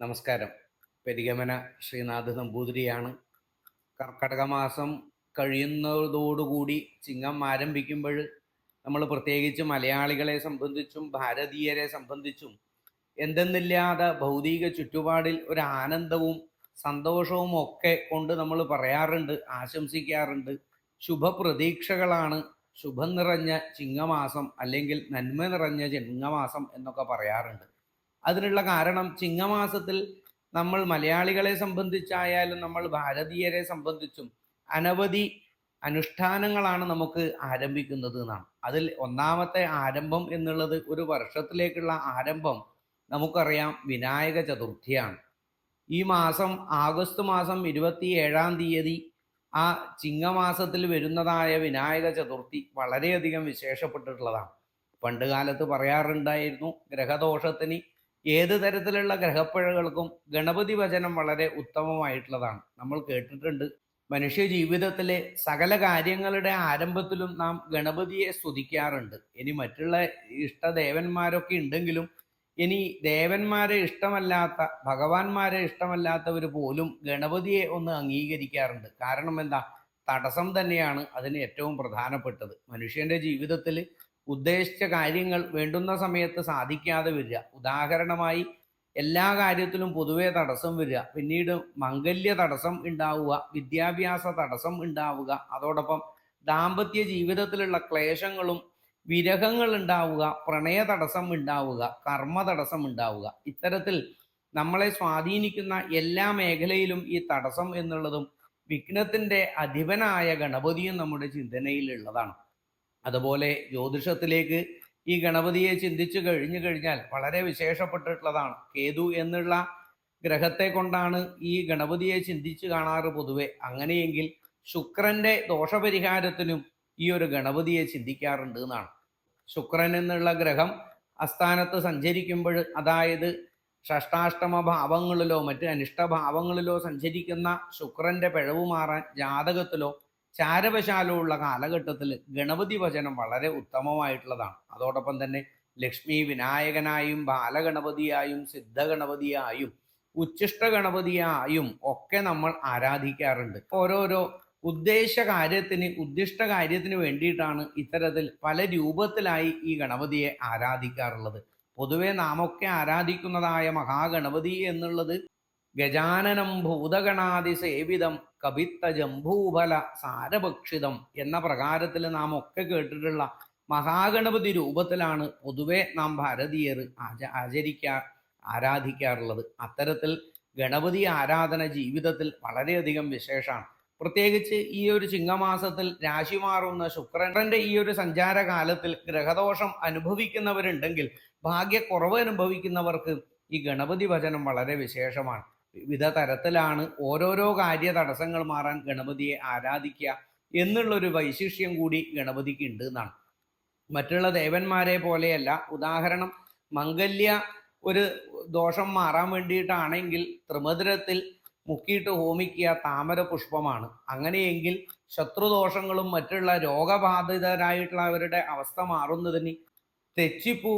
നമസ്കാരം. പെരിഗമന ശ്രീനാഥ് നമ്പൂതിരിയാണ് കർക്കടക മാസം കഴിയുന്നതോടുകൂടി ചിങ്ങം ആരംഭിക്കുമ്പോൾ നമ്മൾ പ്രത്യേകിച്ച് മലയാളികളെ സംബന്ധിച്ചും ഭാരതീയരെ സംബന്ധിച്ചും എന്തെന്നില്ലാതെ ഭൗതിക ചുറ്റുപാടിൽ ഒരു ആനന്ദവും സന്തോഷവും ഒക്കെ കൊണ്ട് നമ്മൾ പറയാറുണ്ട് ആശംസിക്കാറുണ്ട്. ശുഭപ്രതീക്ഷകളാണ് ശുഭം നിറഞ്ഞ ചിങ്ങമാസം അല്ലെങ്കിൽ നന്മ നിറഞ്ഞ ചിങ്ങമാസം എന്നൊക്കെ പറയാറുണ്ട്. അതിനുള്ള കാരണം ചിങ്ങമാസത്തിൽ നമ്മൾ മലയാളികളെ സംബന്ധിച്ചായാലും നമ്മൾ ഭാരതീയരെ സംബന്ധിച്ചും അനവധി അനുഷ്ഠാനങ്ങളാണ് നമുക്ക് ആരംഭിക്കുന്നത് എന്നാണ്. അതിൽ ഒന്നാമത്തെ ആരംഭം എന്നുള്ളത് ഒരു വർഷത്തിലേക്കുള്ള ആരംഭം നമുക്കറിയാം വിനായക ചതുർത്ഥിയാണ്. ഈ മാസം ആഗസ്റ്റ് മാസം ഇരുപത്തി ഏഴാം തീയതി ആ ചിങ്ങമാസത്തിൽ വരുന്നതായ വിനായക ചതുർത്ഥി വളരെയധികം വിശേഷപ്പെട്ടിട്ടുള്ളതാണ്. പണ്ട് കാലത്ത് പറയാറുണ്ടായിരുന്നു ഗ്രഹദോഷത്തിന് ഏത് തരത്തിലുള്ള ഗ്രഹപ്പിഴകൾക്കും ഗണപതി വചനം വളരെ ഉത്തമമായിട്ടുള്ളതാണ്. നമ്മൾ കേട്ടിട്ടുണ്ട് മനുഷ്യ ജീവിതത്തിലെ സകല കാര്യങ്ങളുടെ ആരംഭത്തിലും നാം ഗണപതിയെ സ്തുതിക്കാറുണ്ട്. ഇനി മറ്റുള്ള ഇഷ്ടദേവന്മാരൊക്കെ ഉണ്ടെങ്കിലും ഇനി ദേവന്മാരെ ഇഷ്ടമല്ലാത്ത ഭഗവാന്മാരെ ഇഷ്ടമല്ലാത്തവർ പോലും ഗണപതിയെ ഒന്ന് അംഗീകരിക്കാറുണ്ട്. കാരണം എന്താ? തടസ്സം തന്നെയാണ് അതിന് ഏറ്റവും പ്രധാനപ്പെട്ടത്. മനുഷ്യന്റെ ജീവിതത്തിൽ ഉദ്ദേശിച്ച കാര്യങ്ങൾ വേണ്ടുന്ന സമയത്ത് സാധിക്കാതെ വരിക. ഉദാഹരണമായി എല്ലാ കാര്യത്തിലും പൊതുവെ തടസ്സം വരിക. പിന്നീട് മംഗല്യ തടസ്സം ഉണ്ടാവുക വിദ്യാഭ്യാസ തടസ്സം ഉണ്ടാവുക അതോടൊപ്പം ദാമ്പത്യ ജീവിതത്തിലുള്ള ക്ലേശങ്ങളും വിരഹങ്ങൾ ഉണ്ടാവുക പ്രണയ തടസ്സം ഉണ്ടാവുക കർമ്മ തടസ്സം ഉണ്ടാവുക. ഇത്തരത്തിൽ നമ്മളെ സ്വാധീനിക്കുന്ന എല്ലാ മേഖലയിലും ഈ തടസ്സം എന്നുള്ളതും വിഘ്നത്തിന്റെ അധിപനായ ഗണപതിയും നമ്മുടെ ചിന്തനയിലുള്ളതാണ്. അതുപോലെ ജ്യോതിഷത്തിലേക്ക് ഈ ഗണപതിയെ ചിന്തിച്ചു കഴിഞ്ഞു കഴിഞ്ഞാൽ വളരെ വിശേഷപ്പെട്ടിട്ടുള്ളതാണ്. കേതു എന്നുള്ള ഗ്രഹത്തെ കൊണ്ടാണ് ഈ ഗണപതിയെ ചിന്തിച്ചു കാണാറ് പൊതുവെ. അങ്ങനെയെങ്കിൽ ശുക്രന്റെ ദോഷപരിഹാരത്തിനും ഈ ഒരു ഗണപതിയെ ചിന്തിക്കാറുണ്ട് എന്നാണ്. ശുക്രൻ എന്നുള്ള ഗ്രഹം അസ്ഥാനത്ത് സഞ്ചരിക്കുമ്പോൾ അതായത് ഷഷ്ടാഷ്ടമ ഭാവങ്ങളിലോ മറ്റ് അനിഷ്ടഭാവങ്ങളിലോ സഞ്ചരിക്കുന്ന ശുക്രന്റെ പിഴവ് മാറാൻ ജാതകത്തിലോ ചാരവശാലോ ഉള്ള കാലഘട്ടത്തിൽ ഗണപതി വചനം വളരെ ഉത്തമമായിട്ടുള്ളതാണ്. അതോടൊപ്പം തന്നെ ലക്ഷ്മി വിനായകനായും ബാലഗണപതിയായും സിദ്ധഗണപതിയായും ഉച്ഛിഷ്ട ഗണപതിയായും ഒക്കെ നമ്മൾ ആരാധിക്കാറുണ്ട്. ഓരോരോ ഉദ്ദേശ കാര്യത്തിന് ഉദ്ദിഷ്ട കാര്യത്തിന് വേണ്ടിയിട്ടാണ് ഇത്തരത്തിൽ പല രൂപത്തിലായി ഈ ഗണപതിയെ ആരാധിക്കാറുള്ളത്. പൊതുവെ നാമൊക്കെ ആരാധിക്കുന്നതായ മഹാഗണപതി എന്നുള്ളത് ഗജാനനം ഭൂതഗണാതി സേവിതം കവിത്ത ജംഭൂഫല സാരഭക്ഷിതം എന്ന പ്രകാരത്തിൽ നാം ഒക്കെ കേട്ടിട്ടുള്ള മഹാഗണപതി രൂപത്തിലാണ് പൊതുവെ നാം ഭാരതീയർ ആച ആചരിക്കാ ആരാധിക്കാറുള്ളത്. അത്തരത്തിൽ ഗണപതി ആരാധന ജീവിതത്തിൽ വളരെയധികം വിശേഷമാണ്. പ്രത്യേകിച്ച് ഈ ഒരു ചിങ്ങമാസത്തിൽ രാശി മാറുന്ന ശുക്രന്റെ ഈ ഒരു സഞ്ചാരകാലത്തിൽ ഗ്രഹദോഷം അനുഭവിക്കുന്നവരുണ്ടെങ്കിൽ ഭാഗ്യക്കുറവ് അനുഭവിക്കുന്നവർക്ക് ഈ ഗണപതി ഭജനം വളരെ വിശേഷമാണ്. വിവിധ തരത്തിലാണ് ഓരോരോ കാര്യ തടസ്സങ്ങൾ മാറാൻ ഗണപതിയെ ആരാധിക്കുക എന്നുള്ളൊരു വൈശിഷ്ട്യം കൂടി ഗണപതിക്ക് ഉണ്ട് എന്നാണ്. മറ്റുള്ള ദേവന്മാരെ പോലെയല്ല. ഉദാഹരണം മംഗല്യ ഒരു ദോഷം മാറാൻ വേണ്ടിയിട്ടാണെങ്കിൽ ത്രിമധുരത്തിൽ മുക്കിയിട്ട് ഹോമിക്കുക താമര പുഷ്പമാണ് അങ്ങനെയെങ്കിൽ ശത്രുദോഷങ്ങളും മറ്റുള്ള രോഗബാധിതരായിട്ടുള്ളവരുടെ അവസ്ഥ മാറുന്നതിന് തെച്ചിപ്പൂ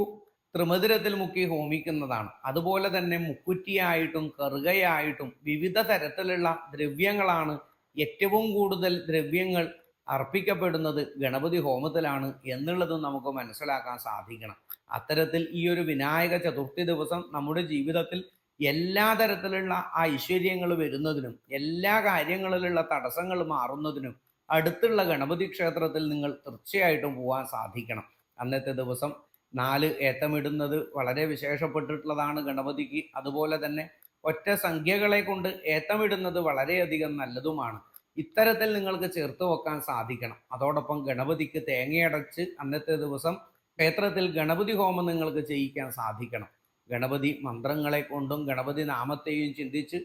ത്രിമധുരത്തിൽ മുക്കി ഹോമിക്കുന്നതാണ്. അതുപോലെ തന്നെ മുക്കുറ്റിയായിട്ടും കറുകയായിട്ടും വിവിധ തരത്തിലുള്ള ദ്രവ്യങ്ങളാണ് ഏറ്റവും കൂടുതൽ ദ്രവ്യങ്ങൾ അർപ്പിക്കപ്പെടുന്നത് ഗണപതി ഹോമത്തിലാണ് എന്നുള്ളതും നമുക്ക് മനസ്സിലാക്കാൻ സാധിക്കണം. അത്തരത്തിൽ ഈ ഒരു വിനായക ചതുർത്ഥി ദിവസം നമ്മുടെ ജീവിതത്തിൽ എല്ലാ തരത്തിലുള്ള ഐശ്വര്യങ്ങൾ വരുന്നതിനും എല്ലാ കാര്യങ്ങളിലുള്ള തടസ്സങ്ങൾ മാറുന്നതിനും അടുത്തുള്ള ഗണപതി ക്ഷേത്രത്തിൽ നിങ്ങൾ തീർച്ചയായിട്ടും പോകാൻ സാധിക്കണം. അന്നത്തെ ദിവസം നാല് ഏത്തമിടുന്നത് വളരെ വിശേഷപ്പെട്ടിട്ടുള്ളതാണ് ഗണപതിക്ക്. അതുപോലെ തന്നെ ഒറ്റ സംഖ്യകളെ കൊണ്ട് ഏത്തമിടുന്നത് വളരെയധികം നല്ലതുമാണ്. ഇത്തരത്തിൽ നിങ്ങൾക്ക് ചേർത്ത് വെക്കാൻ സാധിക്കണം. അതോടൊപ്പം ഗണപതിക്ക് തേങ്ങയടച്ച് അന്നത്തെ ദിവസം ക്ഷേത്രത്തിൽ ഗണപതി ഹോമം നിങ്ങൾക്ക് ചെയ്യിക്കാൻ സാധിക്കണം. ഗണപതി മന്ത്രങ്ങളെ കൊണ്ടും ഗണപതി നാമത്തെയും ചിന്തിച്ച്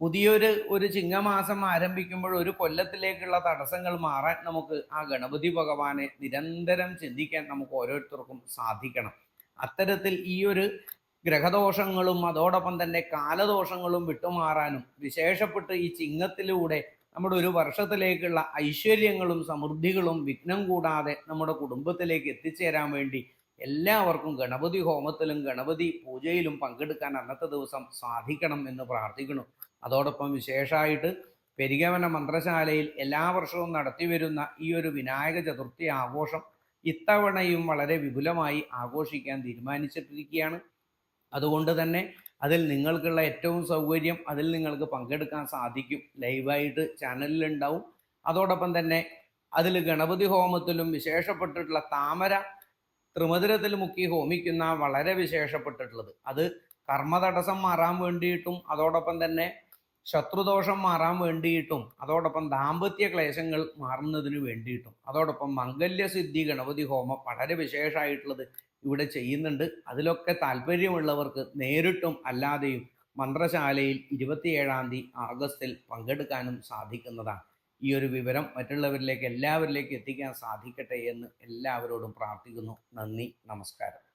പുതിയൊരു ഒരു ചിങ്ങമാസം ആരംഭിക്കുമ്പോൾ ഒരു കൊല്ലത്തിലേക്കുള്ള തടസ്സങ്ങൾ മാറാൻ നമുക്ക് ആ ഗണപതി ഭഗവാനെ നിരന്തരം ചിന്തിക്കാൻ നമുക്ക് ഓരോരുത്തർക്കും സാധിക്കണം. അത്തരത്തിൽ ഈ ഒരു ഗ്രഹദോഷങ്ങളും അതോടൊപ്പം തന്നെ കാലദോഷങ്ങളും വിട്ടുമാറാനും വിശേഷപ്പെട്ട് ഈ ചിങ്ങത്തിലൂടെ നമ്മുടെ ഒരു വർഷത്തിലേക്കുള്ള ഐശ്വര്യങ്ങളും സമൃദ്ധികളും വിഘ്നം കൂടാതെ നമ്മുടെ കുടുംബത്തിലേക്ക് എത്തിച്ചേരാൻ വേണ്ടി എല്ലാവർക്കും ഗണപതി ഹോമത്തിലും ഗണപതി പൂജയിലും പങ്കെടുക്കാൻ അന്നത്തെ ദിവസം സാധിക്കണം എന്ന് പ്രാർത്ഥിക്കുന്നു. അതോടൊപ്പം വിശേഷമായിട്ട് പെരികവന മന്ത്രശാലയിൽ എല്ലാ വർഷവും നടത്തി വരുന്ന ഈ ഒരു വിനായക ചതുർത്ഥി ആഘോഷം ഇത്തവണയും വളരെ വിപുലമായി ആഘോഷിക്കാൻ തീരുമാനിച്ചിട്ടിരിക്കുകയാണ്. അതുകൊണ്ട് തന്നെ അതിൽ നിങ്ങൾക്കുള്ള ഏറ്റവും സൗകര്യം അതിൽ നിങ്ങൾക്ക് പങ്കെടുക്കാൻ സാധിക്കും. ലൈവായിട്ട് ചാനലിലുണ്ടാവും. അതോടൊപ്പം തന്നെ അതിൽ ഗണപതി ഹോമത്തിലും വിശേഷപ്പെട്ടിട്ടുള്ള താമര ത്രിമധുരത്തിൽ മുക്കി ഹോമിക്കുന്ന വളരെ വിശേഷപ്പെട്ടിട്ടുള്ളത്. അത് കർമ്മതടസ്സം മാറാൻ വേണ്ടിയിട്ടും അതോടൊപ്പം തന്നെ ശത്രുദോഷം മാറാൻ വേണ്ടിയിട്ടും അതോടൊപ്പം ദാമ്പത്യ ക്ലേശങ്ങൾ മാറുന്നതിന് വേണ്ടിയിട്ടും അതോടൊപ്പം മംഗല്യസിദ്ധി ഗണപതി ഹോമം വളരെ വിശേഷമായിട്ടുള്ളത് ഇവിടെ ചെയ്യുന്നുണ്ട്. അതിലൊക്കെ താല്പര്യമുള്ളവർക്ക് നേരിട്ടും അല്ലാതെയും മന്ത്രശാലയിൽ ഇരുപത്തിയേഴാം തീയതി ആഗസ്റ്റിൽ പങ്കെടുക്കാനും സാധിക്കുന്നതാണ്. ഈ ഒരു വിവരം മറ്റുള്ളവരിലേക്ക് എല്ലാവരിലേക്കും എത്തിക്കാൻ സാധിക്കട്ടെ എന്ന് എല്ലാവരോടും പ്രാർത്ഥിക്കുന്നു. നന്ദി നമസ്കാരം.